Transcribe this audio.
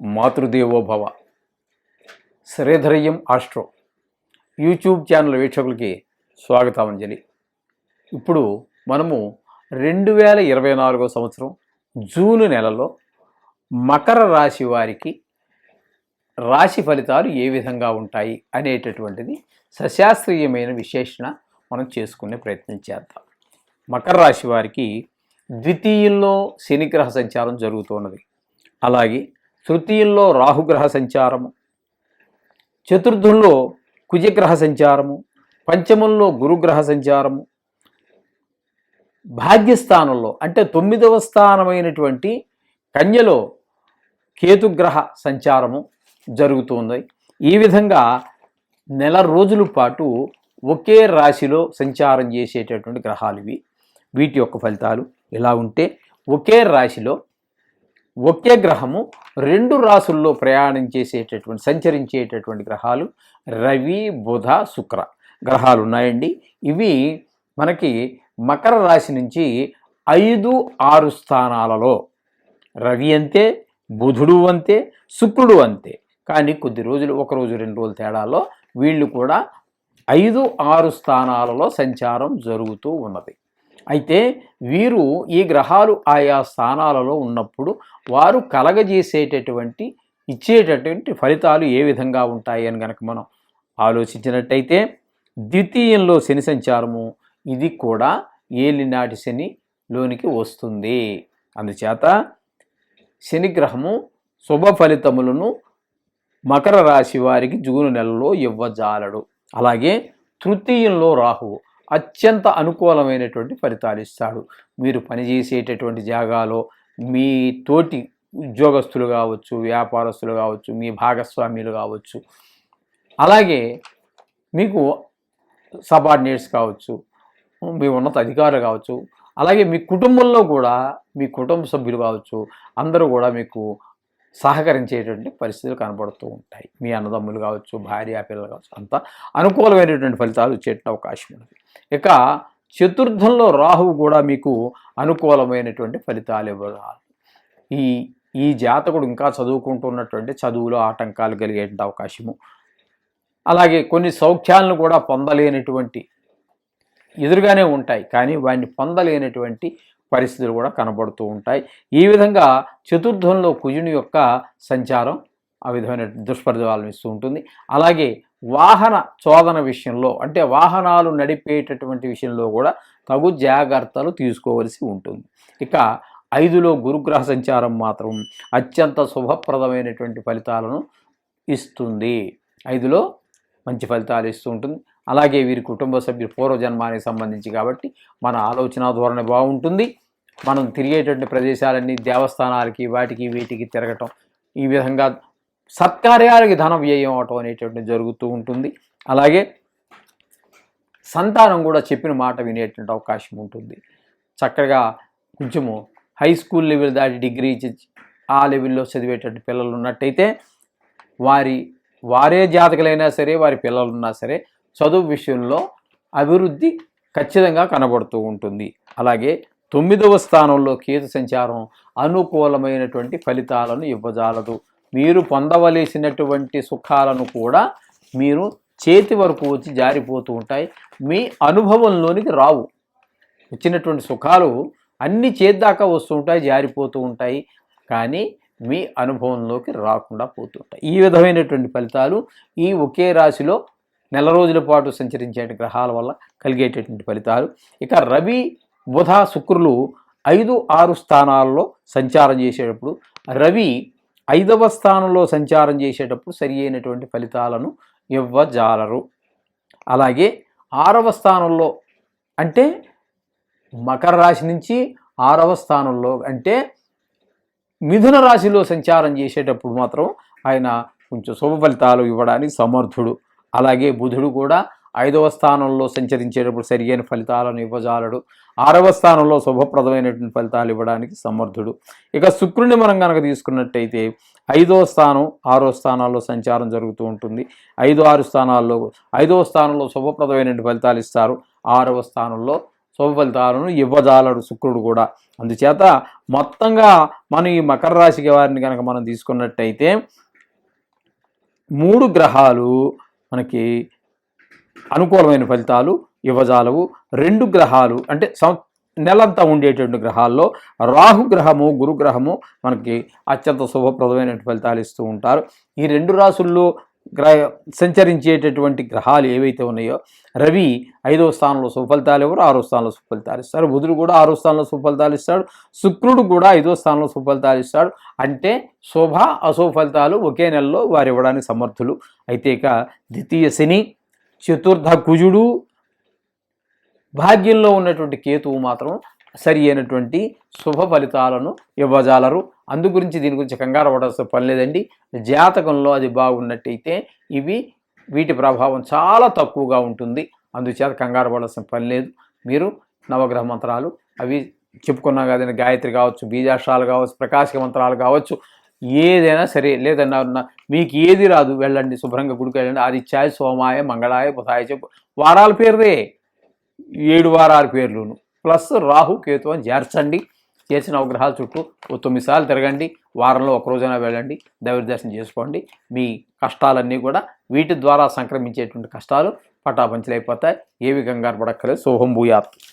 మాతృదేవోభవ శ్రీధరయ్యం astro. YouTube channel వీక్షకులకి స్వాగతాంజలి. ఇప్పుడు మనము రెండు వేల ఇరవై నాలుగో సంవత్సరం జూన్ నెలలో మకర రాశి వారికి రాశి ఫలితాలు ఏ విధంగా ఉంటాయి అనేటటువంటిది సశాస్త్రీయమైన విశ్లేషణ మనం చేసుకునే ప్రయత్నం చేద్దాం. మకర రాశి వారికి ద్వితీయంలో శనిగ్రహ సంచారం జరుగుతున్నది అలాగే తృతీయంలో రాహుగ్రహ సంచారము చతుర్థంలో కుజగ్రహ సంచారము పంచమంలో గురుగ్రహ సంచారము. భాగ్యస్థానంలో అంటే తొమ్మిదవ స్థానమైనటువంటి కన్యలో కేతుగ్రహ సంచారము జరుగుతుంది. ఈ విధంగా నెల రోజుల పాటు ఒకే రాశిలో సంచారం చేసేటటువంటి గ్రహాలు ఇవి. వీటి యొక్క ఫలితాలు ఇలా ఉంటే ఒకే రాశిలో ఒకే గ్రహము రెండు రాసుల్లో ప్రయాణం చేసేటటువంటి సంచరించేటటువంటి గ్రహాలు రవి బుధ శుక్ర గ్రహాలు ఉన్నాయండి ఇవి మనకి మకర రాశి నుంచి ఐదు ఆరు స్థానాలలో రవి అంతే బుధుడు అంతే శుక్రుడు అంతే. కానీ కొద్ది రోజులు ఒక రోజు రెండు రోజుల తేడాలో వీళ్ళు కూడా ఐదు ఆరు స్థానాలలో సంచారం జరుగుతూ ఉన్నది. అయితే వీరు ఈ గ్రహాలు ఆయా స్థానాలలో ఉన్నప్పుడు వారు కలగజేసేటటువంటి ఇచ్చేటటువంటి ఫలితాలు ఏ విధంగా ఉంటాయి అని కనుక మనం ఆలోచించినట్టయితే ద్వితీయంలో శని సంచారము ఇది కూడా ఏలినాటి శనిలోనికి వస్తుంది. అందుచేత శనిగ్రహము శుభ ఫలితములను మకర రాశి వారికి జూన్ నెలలో ఇవ్వజాలడు. అలాగే తృతీయంలో రాహువు అత్యంత అనుకూలమైనటువంటి ఫలితాలు ఇస్తాడు. మీరు పనిచేసేటటువంటి జాగాలో మీ తోటి ఉద్యోగస్తులు కావచ్చు వ్యాపారస్తులు కావచ్చు మీ భాగస్వామ్యులు కావచ్చు. అలాగే మీకు సబార్డినేట్స్ కావచ్చు మీ ఉన్నత అధికారులు కావచ్చు అలాగే మీ కుటుంబంలో కూడా మీ కుటుంబ సభ్యులు కావచ్చు అందరూ కూడా మీకు సహకరించేటువంటి పరిస్థితులు కనబడుతూ ఉంటాయి. మీ అన్నదమ్ములు కావచ్చు భార్య పిల్లలు కావచ్చు అంతా అనుకూలమైనటువంటి ఫలితాలు వచ్చేటువంటి అవకాశం ఉంది ఇక చతుర్థంలో రాహువు కూడా మీకు అనుకూలమైనటువంటి ఫలితాలు ఇవ్వాలి ఈ ఈ జాతకుడు ఇంకా చదువుకుంటున్నటువంటి చదువులో ఆటంకాలు కలిగేటువంటి అవకాశము. అలాగే కొన్ని సౌఖ్యాలను కూడా పొందలేనటువంటి ఎదురుగానే ఉంటాయి. కానీ వాటిని పొందలేనటువంటి పరిస్థితులు కూడా కనబడుతూ ఉంటాయి. ఈ విధంగా చతుర్థంలో కుజుని యొక్క సంచారం ఆ విధమైన దుష్ప్రభావాలను ఇస్తూ ఉంటుంది. అలాగే వాహన చోదన విషయంలో అంటే వాహనాలు నడిపేటటువంటి విషయంలో కూడా తగు జాగ్రత్తలు తీసుకోవలసి ఉంటుంది. ఇక ఐదులో గురుగ్రహ సంచారం మాత్రం అత్యంత శుభప్రదమైనటువంటి ఫలితాలను ఇస్తుంది. ఐదులో మంచి ఫలితాలు ఇస్తూ ఉంటుంది. అలాగే వీరి కుటుంబ సభ్యులు పూర్వజన్మానికి సంబంధించి కాబట్టి మన ఆలోచన ధోరణి బాగుంటుంది. మనం తిరిగేటువంటి ప్రదేశాలన్నీ దేవస్థానాలకి వాటికి వీటికి తిరగటం ఈ విధంగా సత్కార్యాలకి ధన వ్యయం అవటం అనేటువంటి జరుగుతూ ఉంటుంది. అలాగే సంతానం కూడా చెప్పిన మాట వినేటువంటి అవకాశం ఉంటుంది. చక్కగా కొంచెము హై స్కూల్ లెవెల్ దాటి డిగ్రీ ఆ లెవెల్లో చదివేటటువంటి పిల్లలు ఉన్నట్టయితే వారి వారే జాతకులైనా సరే వారి పిల్లలు ఉన్నా సరే చదువు విషయంలో అభివృద్ధి ఖచ్చితంగా కనబడుతూ ఉంటుంది. అలాగే తొమ్మిదవ స్థానంలో కేతు సంచారం అనుకూలమైనటువంటి ఫలితాలను ఇవ్వజాలదు. మీరు పొందవలసినటువంటి సుఖాలను కూడా మీరు చేతి వరకు వచ్చి జారిపోతూ ఉంటాయి. మీ అనుభవంలోనికి రావు. వచ్చినటువంటి సుఖాలు అన్ని చేద్దాకా వస్తూ ఉంటాయి జారిపోతూ ఉంటాయి. కానీ మీ అనుభవంలోకి రాకుండా పోతుంటాయి ఈ విధమైనటువంటి ఫలితాలు ఈ ఒకే రాశిలో నెల రోజుల పాటు సంచరించే గ్రహాల వల్ల కలిగేటటువంటి ఫలితాలు. ఇక రవి బుధ శుక్రులు ఐదు ఆరు స్థానాల్లో సంచారం చేసేటప్పుడు రవి ఐదవ స్థానంలో సంచారం చేసేటప్పుడు సరి అయినటువంటి ఫలితాలను ఇవ్వజాలరు. అలాగే ఆరవ స్థానంలో అంటే మకర రాశి నుంచి ఆరవ స్థానంలో అంటే మిథున రాశిలో సంచారం చేసేటప్పుడు మాత్రం ఆయన కొంచెం శుభ ఫలితాలు ఇవ్వడానికి సమర్థుడు. అలాగే బుధుడు కూడా ఐదవ స్థానంలో సంచరించేటప్పుడు సరియైన ఫలితాలను ఇవ్వజాలడు. ఆరవ స్థానంలో శుభప్రదమైనటువంటి ఫలితాలు ఇవ్వడానికి సమర్థుడు. ఇక శుక్రుని మనం కనుక తీసుకున్నట్టయితే ఐదవ స్థానం ఆరో స్థానాల్లో సంచారం జరుగుతూ ఉంటుంది. ఐదు ఆరు స్థానాల్లో ఐదవ స్థానంలో శుభప్రదమైనటువంటి ఫలితాలు ఇస్తారు. ఆరవ స్థానంలో శుభ ఫలితాలను ఇవ్వజాలడు శుక్రుడు కూడా. అందుచేత మొత్తంగా మనం ఈ మకర రాశికి వారిని కనుక మనం తీసుకున్నట్టయితే మూడు గ్రహాలు మనకి అనుకూలమైన ఫలితాలు ఇవ్వజాలవు రెండు గ్రహాలు అంటే సం నెలంతా ఉండేటువంటి గ్రహాల్లో రాహు గ్రహము గురుగ్రహము మనకి అత్యంత శుభప్రదమైన ఫలితాలు ఇస్తూ ఉంటారు. ఈ రెండు రాసుల్లో గ్రహ సంచరించేటటువంటి గ్రహాలు ఏవైతే ఉన్నాయో రవి ఐదవ స్థానంలో సుఫలితాలు ఎవరు ఆరో స్థానంలో సుఫలితాలు ఇస్తారు. బుధుడు కూడా ఆరో స్థానంలో సుఫలితాలు ఇస్తాడు శుక్రుడు కూడా ఐదో స్థానంలో సుఫలితాలు ఇస్తాడు. అంటే శుభ అశుభ ఫలితాలు ఒకే నెలలో వారు ఇవ్వడానికి సమర్థులు. అయితే ఇక ద్వితీయ శని చతుర్థ కుజుడు భాగ్యంలో ఉన్నటువంటి కేతువు మాత్రం సరి అయినటువంటి శుభ ఫలితాలను ఇవ్వజాలరు. అందు గురించి దీని గురించి కంగారు పడాల్సిన పని లేదండి. జాతకంలో అది బాగున్నట్టయితే ఇవి వీటి ప్రభావం చాలా తక్కువగా ఉంటుంది. అందుచేత కంగారు పడాల్సిన పని లేదు. మీరు నవగ్రహ మంత్రాలు అవి చెప్పుకున్నాం కదండి గాయత్రి కావచ్చు బీజాక్షరాలు కావచ్చు ప్రకాశక మంత్రాలు కావచ్చు ఏదైనా సరే లేదన్నా మీకు ఏది రాదు వెళ్ళండి శుభ్రంగా గుడికి వెళ్ళండి. ఆదిత్యాయ సోమాయ మంగళాయ బుధాయ చెప్పు. వారాల పేరుదే. ఏడు వారాల పేర్లును. ప్లస్ రాహు కేతు అని చేర్చండి. చేసిన అవగ్రహాల చుట్టూ ఓ తొమ్మిది సార్లు తిరగండి. వారంలో ఒక రోజైనా వెళ్ళండి. దైవ దర్శనం చేసుకోండి. మీ కష్టాలన్నీ కూడా వీటి ద్వారా సంక్రమించేటువంటి కష్టాలు పటాపంచలైపోతాయి. ఏవి కంగారు పడక్కర్లేదు సోహం భూయాత్.